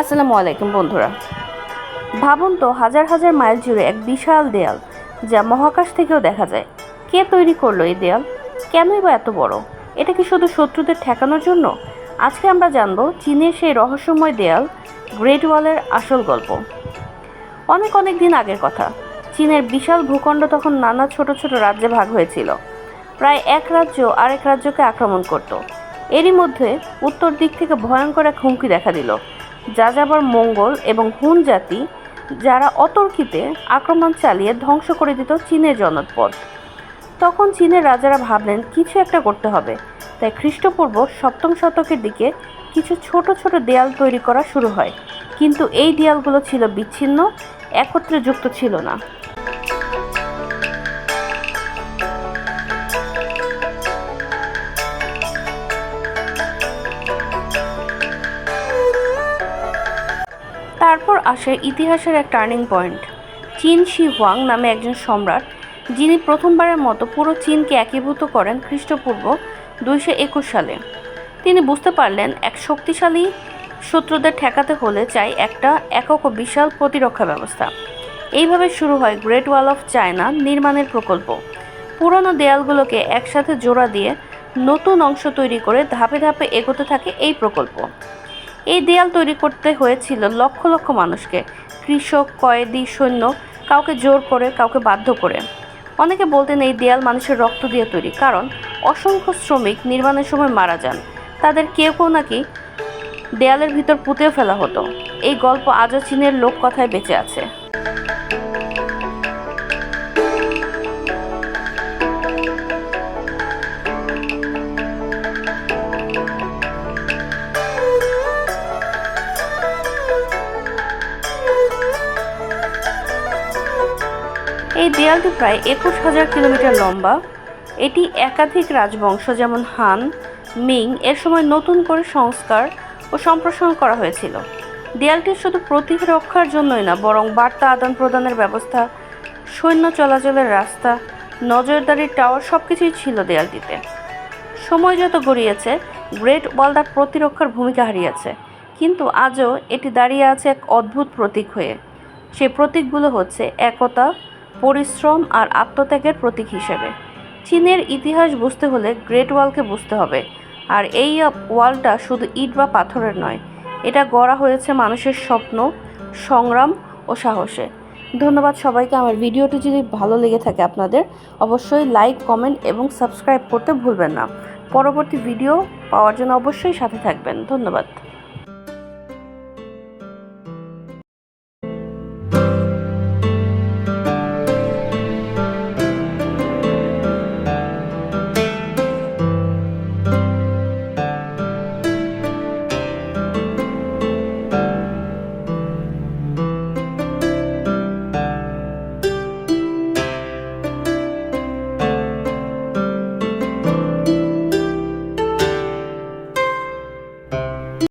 আসসালামু আলাইকুম, বন্ধুরা। ভাবুন তো, হাজার হাজার মাইল জুড়ে এক বিশাল দেয়াল, যা মহাকাশ থেকেও দেখা যায়। কে তৈরি করল এই দেয়াল? কেনই বা এত বড়? এটা কি শুধু শত্রুদের ঠেকানোর জন্য? আজকে আমরা জানব চীনের সেই রহস্যময় দেয়াল, গ্রেট ওয়ালের আসল গল্প। অনেক অনেক দিন আগের কথা, চীনের বিশাল ভূখণ্ড তখন নানা ছোট ছোট রাজ্যে ভাগ হয়েছিল। প্রায় এক রাজ্য আরেক রাজ্যকে আক্রমণ করত। এরই মধ্যে উত্তর দিক থেকে ভয়ঙ্কর এক হুমকি দেখা দিল। যাযাবর মঙ্গল এবং হুন জাতি, যারা অতর্কিতে আক্রমণ চালিয়ে ধ্বংস করে দিত চীনের জনপদ। তখন চীনের রাজারা ভাবলেন, কিছু একটা করতে হবে। তাই খ্রিস্টপূর্ব সপ্তম শতকের দিকে কিছু ছোট ছোট দেয়াল তৈরি করা শুরু হয়। কিন্তু এই দেয়ালগুলো ছিল বিচ্ছিন্ন, একত্রে যুক্ত ছিল না। তারপর আসে ইতিহাসের এক টার্নিং পয়েন্ট চীন শি হুয়াং নামে একজন সম্রাট, যিনি প্রথমবারের মতো পুরো চীনকে একীভূত করেন খ্রিস্টপূর্ব দুইশো একুশ সালে। তিনি বুঝতে পারলেন, এক শক্তিশালী শত্রুদের ঠেকাতে হলে চাই একটা একক ও বিশাল প্রতিরক্ষা ব্যবস্থা। এইভাবে শুরু হয় গ্রেট ওয়াল অফ চায়না নির্মাণের প্রকল্প। পুরনো দেয়ালগুলোকে একসাথে জোড়া দিয়ে নতুন অংশ তৈরি করে ধাপে ধাপে এগোতে থাকে এই প্রকল্প। এই দেয়াল তৈরি করতে হয়েছিল লক্ষ লক্ষ মানুষকে, কৃষক, কয়েদি, সৈন্য, কাউকে জোর করে, কাউকে বাধ্য করে। অনেকে বলতেন এই দেয়াল মানুষের রক্ত দিয়ে তৈরি, কারণ অসংখ্য শ্রমিক নির্মাণের সময় মারা যান। তাদের কেউ কেউ নাকি দেয়ালের ভিতর পুঁতেও ফেলা হতো। এই গল্প আজও চীনের লোক কথায় বেঁচে আছে। এই দেয়ালটি প্রায় একুশ হাজার কিলোমিটার লম্বা। এটি একাধিক রাজবংশ, যেমন হান, মিং, এর সময় নতুন করে সংস্কার ও সম্প্রসারণ করা হয়েছিল। দেয়ালটি শুধু প্রতিরক্ষার জন্যই না, বরং বার্তা আদান প্রদানের ব্যবস্থা, সৈন্য চলাচলের রাস্তা নজরদারির টাওয়ার সব কিছুই ছিল দেয়ালটিতে। সময় যত গড়িয়েছে, গ্রেট ওয়াল তার প্রতিরক্ষার ভূমিকা হারিয়েছে। কিন্তু আজও এটি দাঁড়িয়ে আছে এক অদ্ভুত প্রতীক হয়ে। সেই প্রতীকগুলো হচ্ছে একতা পরিশ্রম আর আত্মত্যাগের প্রতীক হিসেবে। চীনের ইতিহাস বুঝতে হলে গ্রেট ওয়ালকে বুঝতে হবে। আর এই ওয়ালটা শুধু ইট বা পাথরের নয়, এটা গড়া হয়েছে মানুষের স্বপ্ন, সংগ্রাম ও সাহসে। ধন্যবাদ সবাইকে। আমার ভিডিওটি যদি ভালো লেগে থাকে আপনাদের, অবশ্যই লাইক, কমেন্ট এবং সাবস্ক্রাইব করতে ভুলবেন না। পরবর্তী ভিডিও পাওয়ার জন্য অবশ্যই সাথে থাকবেন। ধন্যবাদ।